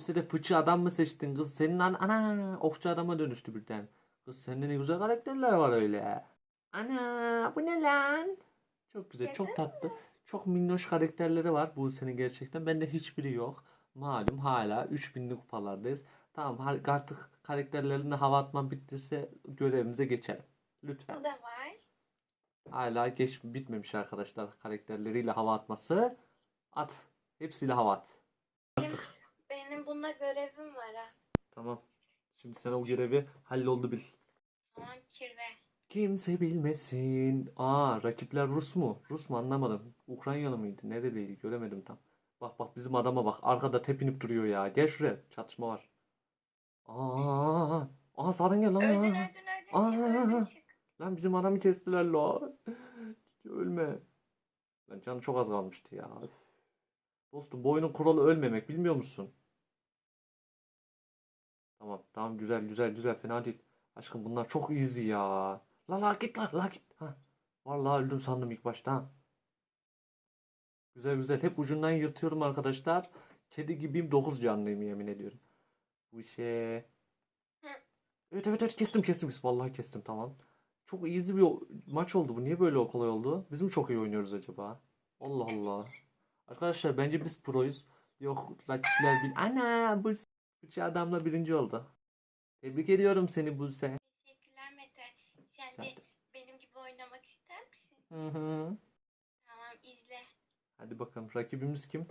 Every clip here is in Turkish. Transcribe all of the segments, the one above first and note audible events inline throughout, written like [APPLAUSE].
Bu sene fıçı adam mı seçtin kız? Senin an ana okçu adama dönüştü birden. Kız sende ne güzel karakterler var öyle. Ana bu ne lan? Çok güzel, çok tatlı. Çok minnoş karakterleri var bu senin gerçekten. Bende hiçbiri yok. Malum hala 3000'li kupalardayız. Tamam artık karakterlerine hava atmam bittiyse görevimize geçelim. Lütfen. Bu da var. Hala geç bitmemiş arkadaşlar karakterleriyle hava atması. At. Hepsiyle hava at. Artık. Bunda görevim var ha. Tamam. Şimdi sen o görevi halloldu bil. Tamam kirve. Kimse bilmesin. Aa rakipler Rus mu? Rus mu anlamadım. Ukraynalı mıydı? Nereliydi? Göremedim tam. Bak bak bizim adama bak. Arkada tepinip duruyor ya. Gel şuraya. Çatışma var. Aa, aa sağdan gel lan. Öldün Aa. öldün öldün. Çık Aa. öldün çık. Lan bizim adamı kestiler la. Ölme. Lan canı çok az kalmıştı ya. Dostum bu oyunun kuralı ölmemek bilmiyor musun? Tamam tamam güzel güzel güzel fena değil. Aşkım bunlar çok easy ya. La la git la la git. Ha. Vallahi öldüm sandım ilk başta. Güzel güzel hep ucundan yırtıyorum arkadaşlar. Kedi gibiyim 9 canlıyım yemin ediyorum. Bu şey. Evet evet evet kestim kestim. Vallahi kestim tamam. Çok easy bir maç oldu bu. Niye böyle kolay oldu? Biz mi çok iyi oynuyoruz acaba? Allah Allah. Arkadaşlar bence biz proyuz. Yok rakipler bil. Ana bu Bıçı adamla birinci oldu. Tebrik ediyorum seni Buse. Teşekkürler Mete. Sen de benim gibi oynamak ister misin? Hı hı. Tamam izle. Hadi bakalım rakibimiz kim?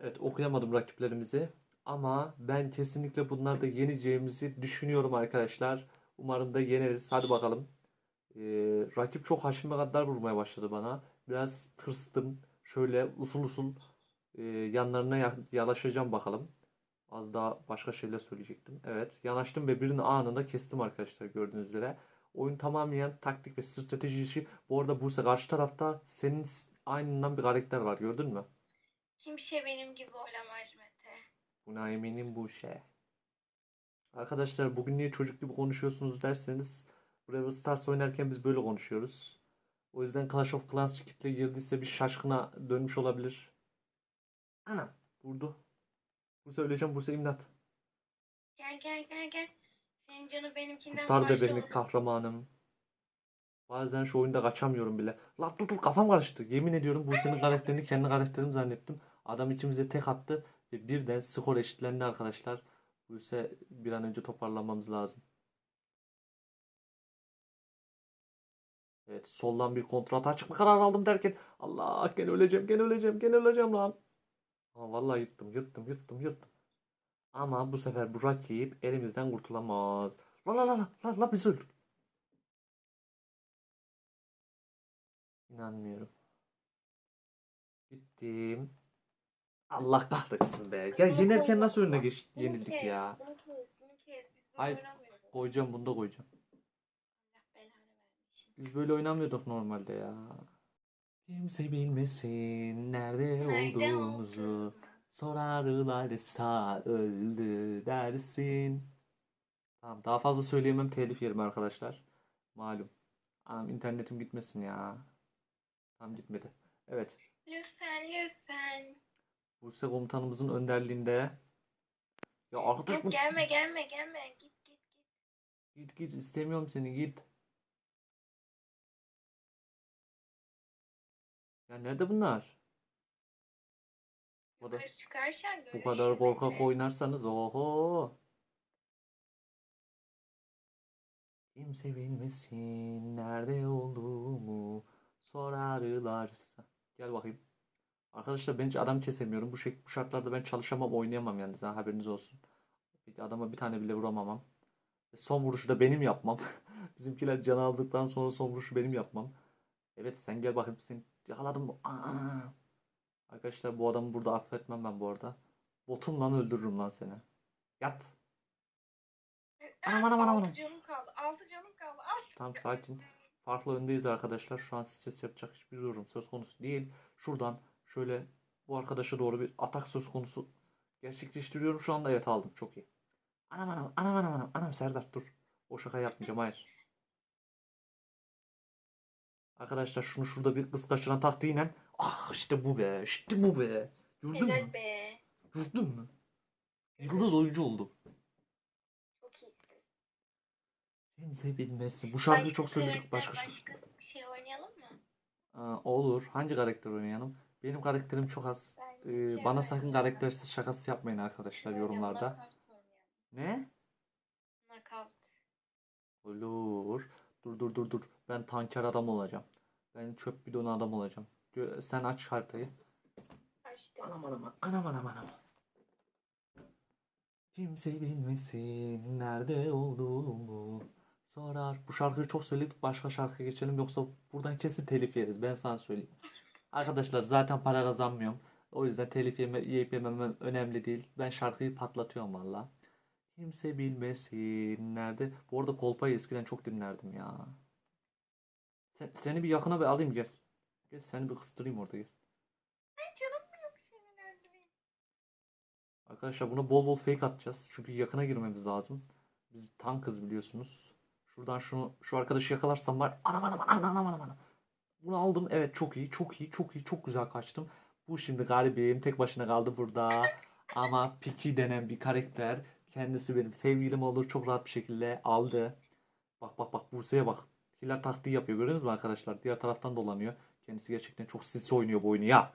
Evet okuyamadım rakiplerimizi. Ama ben kesinlikle bunlarda yeneceğimizi düşünüyorum arkadaşlar. Umarım da yeneriz. Hadi bakalım. Ee, rakip çok haşime kadar vurmaya başladı bana. Biraz tırstım. Şöyle usul usul e, yanlarına ya- yanaşacağım bakalım. Az daha başka şeyler söyleyecektim. Evet yanaştım ve birini anında kestim arkadaşlar gördüğünüz üzere. Oyun tamamen taktik ve strateji işi. Bu arada Buse karşı tarafta senin aynından bir karakter var gördün mü? Kimse benim gibi oynamaz Mete. Buna eminim bu şey. Arkadaşlar bugün niye çocuk gibi konuşuyorsunuz derseniz Brawl Stars oynarken biz böyle konuşuyoruz. O yüzden Clash of Clans kitle girdiyse bir şaşkına dönmüş olabilir. Anam vurdu. Bu söyleyeceğim bu imdat. Gel gel gel gel. Senin canı benimkinden Kurtar fazla be beni olur. kahramanım. Bazen şu oyunda kaçamıyorum bile. La dur dur kafam karıştı. Yemin ediyorum bu senin karakterini kendi karakterim zannettim. Adam içimize tek attı ve birden skor eşitlendi arkadaşlar. Bu ise bir an önce toparlamamız lazım. Evet soldan bir kontrata çıkma kararı aldım derken Allah gene öleceğim gene öleceğim gene öleceğim lan. Aa, vallahi yırttım yırttım yırttım yırttım. Ama bu sefer bu rakip elimizden kurtulamaz. La la la la la la biz öldük. İnanmıyorum. Gittim. Allah kahretsin be. Ya yenerken nasıl önüne geç yenildik ya. Hayır. Koyacağım bunu da koyacağım. Biz böyle oynamıyorduk normalde ya. Kimse bilmesin nerede Nerede olduğumuzu. olduğunu. Sorarlarsa öldü dersin. Tamam daha fazla söyleyemem telif yerim arkadaşlar. Malum. Am internetim gitmesin ya. Tam gitmedi. Evet. Lütfen lütfen. Buse komutanımızın önderliğinde. Ya arkadaş bu... Yok gelme gelme gelme. Git git git. Git git istemiyorum seni git. Ya nerede bunlar? Bu kadar, Yukarı çıkarsan bu kadar korkak oynarsanız oho. Kimse bilmesin nerede olduğumu sorarlarsa. Gel bakayım. Arkadaşlar ben hiç adam kesemiyorum. Bu, şek bu şartlarda ben çalışamam, oynayamam yani. Ha, haberiniz olsun. Peki adama bir tane bile vuramamam. Son vuruşu da benim yapmam. [LAUGHS] Bizimkiler can aldıktan sonra son vuruşu benim yapmam. Evet sen gel bakayım. Seni yakaladım. mı? Aa! Arkadaşlar bu adamı burada affetmem ben bu arada. Botumla öldürürüm lan seni. Yat. Anam, anam, anam, Altı anam. canım kaldı. Altı canım kaldı. Altı Tamam sakin. Farklı öndeyiz arkadaşlar. Şu an stres yapacak hiçbir durum söz konusu değil. Şuradan şöyle bu arkadaşa doğru bir atak söz konusu gerçekleştiriyorum. Şu anda evet aldım. Çok iyi. Anam anam anam anam anam. Anam Serdar dur. O şaka yapmayacağım hayır. Arkadaşlar şunu şurada bir kız kaçıran taktiğiyle. Ah işte bu be. işte bu be. Gördün mü? Helal be. Gördün mü? Yıldız oyuncu oldu. Çok iyisin. Kimse bilmesin. Bu şarkıyı çok söyledik. Başka şarkı. başka bir şey oynayalım mı? Aa, olur. Hangi karakter oynayalım? Benim karakterim çok az. Ben Ee, şey bana sakın oynayalım. karaktersiz şakası yapmayın arkadaşlar yorumlarda. Knockout oynayalım. Ne? Knockout. Olur. Dur dur dur dur. Ben tanker adam olacağım. Ben çöp bidonu adam olacağım. Sen aç haritayı. Açtım. Anam anam anam anam anam. Kimse bilmesin nerede olduğumu sorar. Bu şarkıyı çok söyledik. Başka şarkıya geçelim yoksa buradan kesin telif yeriz. Ben sana söyleyeyim. Arkadaşlar zaten para kazanmıyorum. O yüzden telif yeme, yiyip yememem önemli değil. Ben şarkıyı patlatıyorum valla. Kimse bilmesin nerede. Bu arada Kolpa'yı eskiden çok dinlerdim ya. Sen, seni bir yakına bir alayım gel. Gel seni bir kıstırayım orada gel. Ay canım yok senin öldüreyim. Arkadaşlar buna bol bol fake atacağız. Çünkü yakına girmemiz lazım. Biz tankız biliyorsunuz. Şuradan şunu şu arkadaşı yakalarsam var. Anam anam anam anam anam anam. Bunu aldım. Evet çok iyi çok iyi çok iyi çok güzel kaçtım. Bu şimdi garibim tek başına kaldı burada. Ama Piki denen bir karakter. Kendisi benim sevgilim olur. Çok rahat bir şekilde aldı. Bak bak bak Buse'ye bak. Hiller taktiği yapıyor. Gördünüz mü arkadaşlar? Diğer taraftan dolanıyor. Kendisi gerçekten çok sinsi oynuyor bu oyunu ya.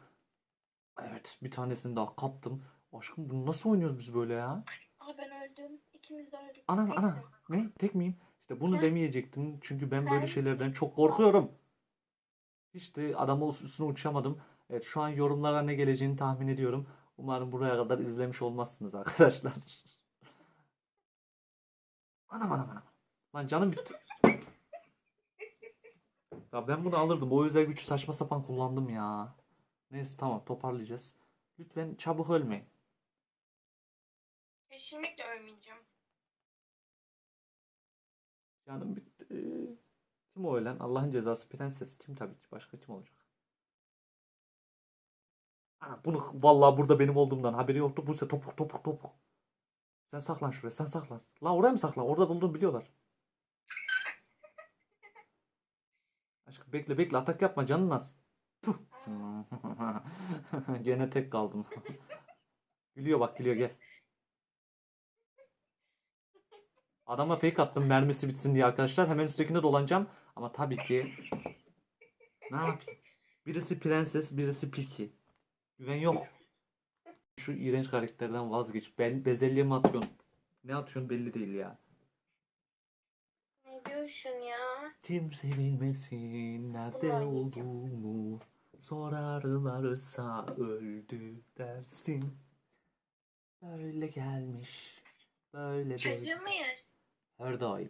Evet bir tanesini daha kaptım. Aşkım bunu nasıl oynuyoruz biz böyle ya? Aa ben öldüm. İkimiz de öldük. Neyse. ana ne tek miyim? İşte bunu Ya. demeyecektin çünkü ben böyle Ben- şeylerden çok korkuyorum. Hiç de adamın üstüne uçamadım. Evet şu an yorumlara ne geleceğini tahmin ediyorum. Umarım buraya kadar izlemiş olmazsınız arkadaşlar. [LAUGHS] Anam anam anam. Lan canım bitti. Ya ben bunu alırdım. O özel gücü saçma sapan kullandım ya. Neyse tamam toparlayacağız. Lütfen çabuk ölmeyin. Kesinlikle ölmeyeceğim. Canım bitti. Kim o ölen? Allah'ın cezası prenses. Kim tabii ki. Başka kim olacak? Ana bunu vallahi burada benim olduğumdan haberi yoktu. Bu ise topuk topuk topuk. Sen saklan şuraya. Sen saklan. Lan oraya mı saklan? Orada bulduğunu biliyorlar. Aşkım bekle bekle atak yapma canın az. [LAUGHS] Gene tek kaldım. [LAUGHS] gülüyor bak gülüyor gel. Adama fake attım mermisi bitsin diye arkadaşlar. Hemen üsttekinde dolanacağım. Ama tabii ki ne yapayım? Birisi prenses, birisi piki. Güven yok. Şu iğrenç karakterden vazgeç. Ben bezelye mi atıyorsun? Ne atıyorsun belli değil ya. Ne diyorsun ya? Kimse bilmesin nerede oynayacağım. olduğumu sorarlarsa öldü dersin. Böyle gelmiş. Böyle. Hazır mıyız? Her daim.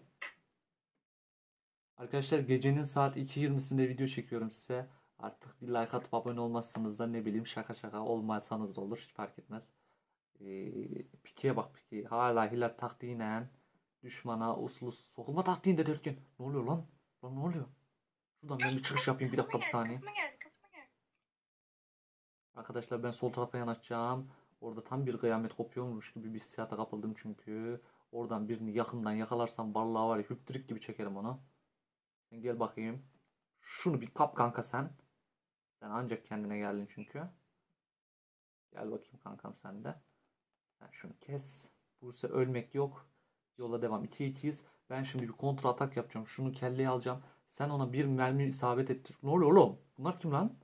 Arkadaşlar gecenin saat 2.20'sinde video çekiyorum size. Artık bir like atıp abone olmazsanız da ne bileyim şaka şaka olmazsanız da olur hiç fark etmez. Ee, Piki'ye bak Piki. Hala Hilal taktiğiyle düşmana uslu sokulma taktiğinde derken ne oluyor lan? Lan ne oluyor? Şuradan ben bir çıkış yapayım bir dakika bir saniye. Arkadaşlar ben sol tarafa yanaşacağım. Orada tam bir kıyamet kopuyormuş gibi bir hissiyata kapıldım çünkü. Oradan birini yakından yakalarsam vallahi var ya hüptürük gibi çekerim onu. Sen gel bakayım. Şunu bir kap kanka sen. Sen ancak kendine geldin çünkü. Gel bakayım kankam sen de. Sen şunu kes. Buse ölmek yok. Yola devam. 2-2'yiz. Ben şimdi bir kontra atak yapacağım. Şunu kelleye alacağım. Sen ona bir mermi isabet ettir. Ne oluyor oğlum? Bunlar kim lan?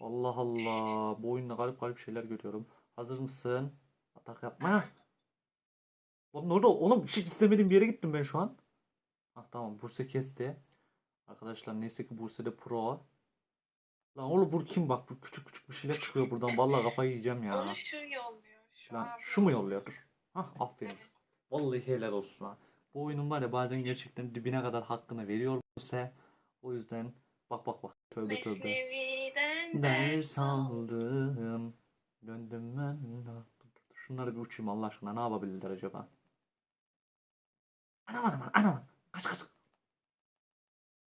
Allah Allah. Bu oyunda garip garip şeyler görüyorum. Hazır mısın? Atak yapma. Oğlum oldu? Oğlum hiç istemediğim bir yere gittim ben şu an. Ha tamam Buse kesti. Arkadaşlar neyse ki Buse de pro. Lan oğlum bu kim bak bu küçük küçük bir şeyler çıkıyor buradan. Vallahi kafayı yiyeceğim ya. Onu şu yolluyor. Şu Lan abi. şu mu yolluyor? Dur. Hah aferin. Vallahi helal olsun ha. Bu oyunun var ya bazen gerçekten dibine kadar hakkını veriyor Buse. O yüzden bak bak bak. Tövbe tövbe. Mesnevi'den Ders aldım. Döndüm ben. Şunları bir uçayım Allah aşkına. Ne yapabilirler acaba? Anam anam anam. Kaç kaç.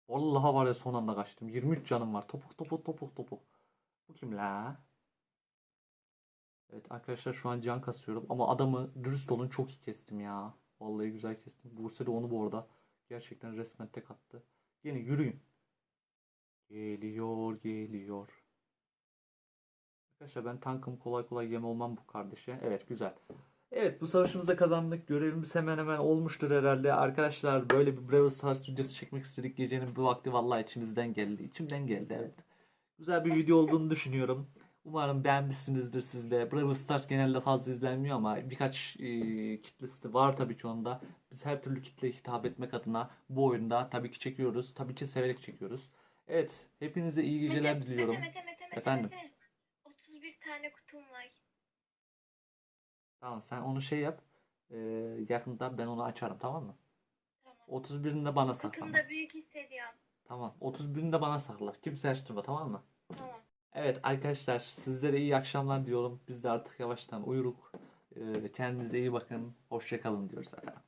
Vallahi var ya son anda kaçtım. 23 canım var. Topuk topuk topuk topuk. Bu kim la? Evet arkadaşlar şu an can kasıyorum. Ama adamı dürüst olun çok iyi kestim ya. Vallahi güzel kestim. Buse de onu bu arada gerçekten resmen tek attı. Yine yürüyün. Geliyor geliyor. Arkadaşlar ben tankım kolay kolay yem olmam bu kardeşe. Evet güzel. Evet bu savaşımızda kazandık. Görevimiz hemen hemen olmuştur herhalde. Arkadaşlar böyle bir Brawl Stars videosu çekmek istedik. Gecenin bu vakti vallahi içimizden geldi. İçimden geldi evet. Güzel bir video olduğunu düşünüyorum. Umarım beğenmişsinizdir siz de. Brawl Stars genelde fazla izlenmiyor ama birkaç e, kitlesi de var tabii ki onda. Biz her türlü kitleye hitap etmek adına bu oyunda tabii ki çekiyoruz. Tabii ki severek çekiyoruz. Evet, hepinize iyi geceler diliyorum. Efendim? Mete. 31 tane kutum var. Tamam sen onu şey yap. Ee, yakında ben onu açarım tamam mı? Tamam. 31'ini de bana sakla. Kutum ama. da büyük hissediyorum. Tamam. 31'ini de bana sakla. Kimse açtırma tamam mı? Tamam. Evet arkadaşlar sizlere iyi akşamlar diyorum. Biz de artık yavaştan uyuruk. Ee, kendinize iyi bakın. Hoşçakalın diyoruz efendim.